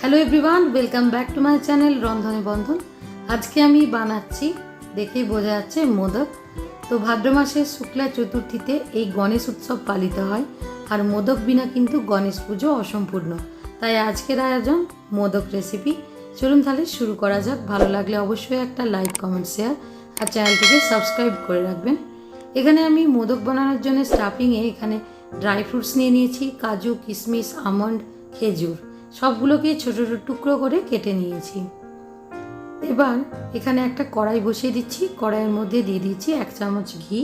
Hello everyone welcome back to my channel রন্ধনে বন্ধন আজকে আমি বানাচ্ছি, দেখেই বোঝা যাচ্ছে, মোদক। তো ভাদ্র মাসের শুক্লা চতুর্থীতে এই গণেশ উৎসব পালিত হয়। আর মোদক বিনা কিন্তু গণেশ পুজো অসম্পূর্ণ। তাই আজকের আয়োজন মোদক রেসিপি চলুন তাহলে শুরু করা যাক। ভালো লাগলে অবশ্যই একটা লাইক কমেন্ট শেয়ার আর চ্যানেলটিকে সাবস্ক্রাইব করে রাখবেন। এখানে আমি মোদক বানানোর জন্য স্টাফিংয়ে এখানে ড্রাই ফ্রুটস নিয়ে নিয়েছি, কাজু কিশমিশ আমন্ড খেজুর। সবগুলোকে ছোটো ছোটো টুকরো করে কেটে নিয়েছি। এবার এখানে একটা কড়াই বসিয়ে দিচ্ছি। কড়াইয়ের মধ্যে দিয়ে দিচ্ছি এক চামচ ঘি।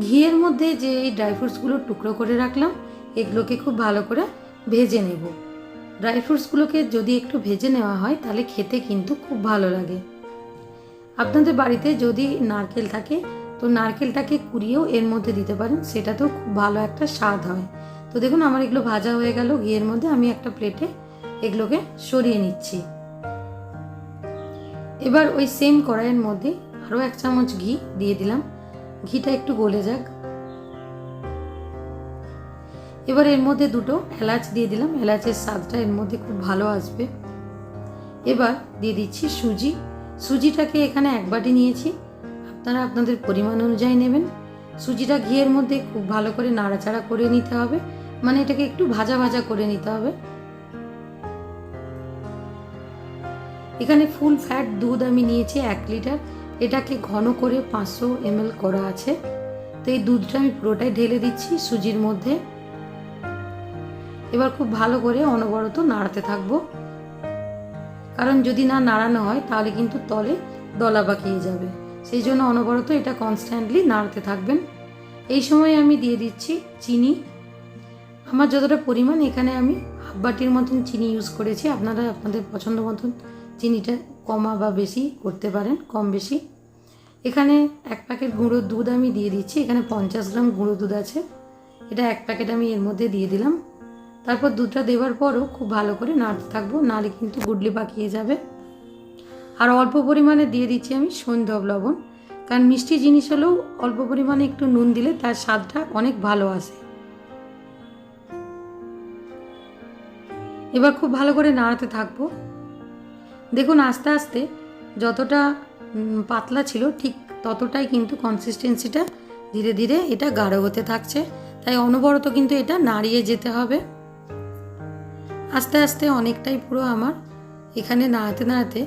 ঘিয়ের মধ্যে যে এই ড্রাই ফ্রুটসগুলো টুকরো করে রাখলাম, এগুলোকে খুব ভালো করে ভেজে নেব। ড্রাই ফ্রুটসগুলোকে যদি একটু ভেজে নেওয়া হয়, তাহলে খেতে কিন্তু খুব ভালো লাগে। আপনাদের বাড়িতে যদি নারকেল থাকে তো নারকেলটাকে কুড়িয়েও এর মধ্যে দিতে পারেন, সেটাতেও খুব ভালো একটা স্বাদ হয়। তো দেখুন আমার এগুলো ভাজা হয়ে গেল, ঘিয়ের মধ্যে আমি একটা প্লেটে এগুলোকে সরিয়ে নিচ্ছি। এবার ওই সেম কড়াইয়ের মধ্যে আরও এক চামচ ঘি দিয়ে দিলাম। ঘিটা একটু গলে যাক। এবার এর মধ্যে দুটো এলাচ দিয়ে দিলাম, এলাচের স্বাদটা এর মধ্যে খুব ভালো আসবে। এবার দিয়ে দিচ্ছি সুজি। সুজিটাকে এখানে এক বাটি নিয়েছি। আপনারা আপনাদের পরিমাণ অনুযায়ী নেবেন। সুজিটা ঘিয়ের মধ্যে খুব ভালো করে নাড়াচাড়া করে নিতে হবে। মানে এটাকে একটু ভাজা ভাজা করে নিতে হবে। এখানে ফুল ফ্যাট দুধ আমি নিয়েছি এক লিটার। এটাকে ঘন করে পাঁচশো এমএল করা আছে। তো এই দুধটা আমি পুরোটাই ঢেলে দিচ্ছি সুজির মধ্যে। এবার খুব ভালো করে অনবরত নাড়াতে থাকব। কারণ যদি না নাড়ানো হয়, তাহলে কিন্তু তলে দলা পাকিয়ে যাবে। সেই জন্য অনবরত এটা কনস্ট্যান্টলি নাড়তে থাকবেন। এই সময় আমি দিয়ে দিচ্ছি চিনি। আমার যতটা পরিমাণ এখানে আমি হাফ বাটির মতন চিনি ইউজ করেছি। আপনারা আপনাদের পছন্দ মতন চিনিটা কমা বা বেশি করতে পারেন, কম বেশি। এখানে এক প্যাকেট গুঁড়ো দুধ আমি দিয়ে দিচ্ছি। এখানে পঞ্চাশ গ্রাম গুঁড়ো দুধ আছে। এটা এক প্যাকেট আমি এর মধ্যে দিয়ে দিলাম। তারপর দুধটা দেওয়ার পরও খুব ভালো করে নাড়তে থাকব। নাড়ে কিন্তু গুডলি পাকিয়ে যাবে। আর অল্প পরিমাণে দিয়ে দিচ্ছি আমি সন্ধব লবণ। কারণ মিষ্টি জিনিস হলেও অল্প পরিমাণে একটু নুন দিলে তার স্বাদটা অনেক ভালো আসে। এবার খুব ভালো করে নাড়াতে থাকব। দেখুন আস্তে আস্তে যতটা পাতলা ছিল ঠিক ততটাই কিন্তু কনসিস্টেন্সিটা ধীরে ধীরে এটা গাঢ় হতে থাকছে। তাই অনবরত কিন্তু এটা নাড়িয়ে যেতে হবে। আস্তে আস্তে অনেকটাই পুরো আমার এখানে নাড়াতে নাড়াতে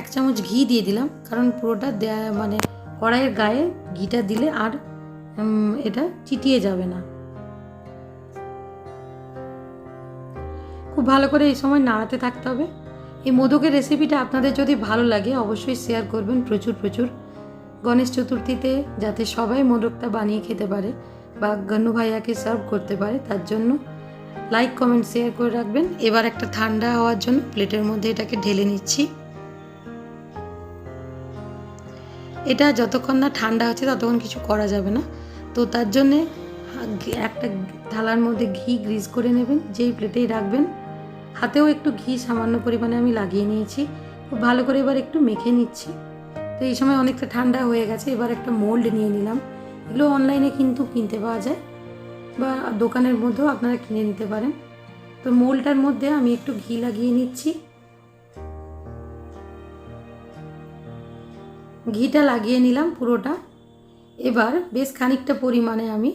এক চামচ ঘি দিয়ে দিলাম, কারণ পুরোটা দেয়া মানে কড়াইয়ের গায়ে ঘিটা দিলে আর এটা চিটিয়ে যাবে না। খুব ভালো করে এই সময় নাড়াতে থাকতে হবে। এই মোদকের রেসিপিটা আপনাদের যদি ভালো লাগে, অবশ্যই শেয়ার করবেন প্রচুর প্রচুর। গণেশ চতুর্থীতে যাতে সবাই মোদকটা বানিয়ে খেতে পারে বা গন্নু ভাইয়াকে সার্ভ করতে পারে, তার জন্য লাইক কমেন্ট শেয়ার করে রাখবেন। এবার একটা ঠান্ডা হওয়ার জন্য প্লেটের মধ্যে এটাকে ঢেলে নিচ্ছি। এটা যতক্ষণ না ঠান্ডা হচ্ছে ততক্ষণ কিছু করা যাবে না। তো তার জন্যে একটা থালার মধ্যে ঘি গ্রিজ করে নেবেন, যেই প্লেটেই রাখবেন। হাতেও একটু ঘি সামান্য পরিমাণে আমি লাগিয়ে নিয়েছি। খুব ভালো করে এবার একটু মেখে নিচ্ছি। তো এই সময় অনেকটা ঠান্ডা হয়ে গেছে, এবার একটা মোল্ড নিয়ে নিলাম। এগুলো অনলাইনে কিন্তু কিনতে পাওয়া যায় বা দোকানের মধ্যেও আপনারা কিনে নিতে পারেন। তো মোলটার মধ্যে আমি একটু ঘি লাগিয়ে নিচ্ছি। ঘিটা লাগিয়ে নিলাম পুরোটা। এবার বেশ খানিকটা পরিমাণে আমি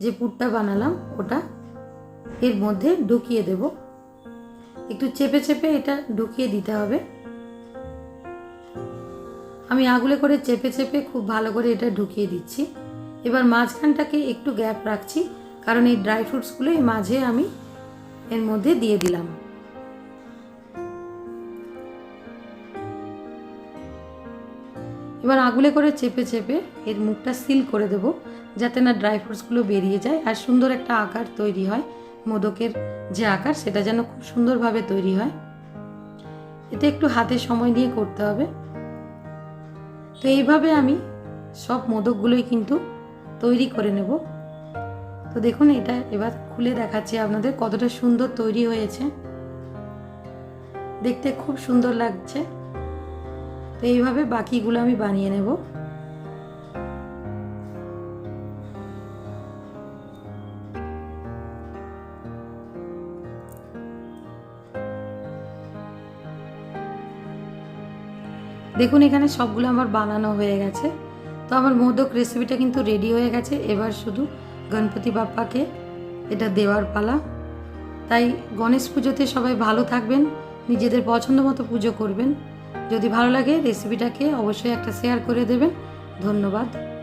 যে পুরটা বানালাম, ওটা এর মধ্যে ঢুকিয়ে দেব। একটু চেপে চেপে এটা ঢুকিয়ে দিতে হবে। আমি আগুলে করে চেপে চেপে খুব ভালো করে এটা ঢুকিয়ে দিচ্ছি। এবার মাঝখানটাকে একটু গ্যাপ রাখছি, কারণ এই ড্রাই ফ্রুটসগুলো এই মাঝে আমি এর মধ্যে দিয়ে দিলাম। এবার আগুলে করে চেপে চেপে এর মুখটা সিল করে দেব, যাতে না ড্রাই ফ্রুটসগুলো বেরিয়ে যায়। আর সুন্দর একটা আকার তৈরি হয়, মোদকের যে আকার, সেটা যেন খুব সুন্দরভাবে তৈরি হয়। এটা একটু হাতে সময় দিয়ে করতে হবে। তো এইভাবে আমি সব মোদকগুলোই কিন্তু তৈরি করে নেব। তো দেখুন, এটা এবার খুলে দেখাচ্ছি আপনাদের কতটা সুন্দর তৈরি হয়েছে। দেখতে খুব সুন্দর লাগছে। তো এইভাবে বাকিগুলো আমি বানিয়ে নেব। দেখুন, এখানে সবগুলো আমার বানানো হয়ে গেছে। তো আমার মোদক রেসিপিটা কিন্তু রেডি হয়ে গেছে। এবার শুধু গণপতি বাপ্পাকে এটা দেওয়ার পালা। তাই গণেশ পুজোতে সবাই ভালো থাকবেন, নিজেদের পছন্দ মতো পুজো করবেন। যদি ভালো লাগে রেসিপিটাকে অবশ্যই একটা শেয়ার করে দেবেন। ধন্যবাদ।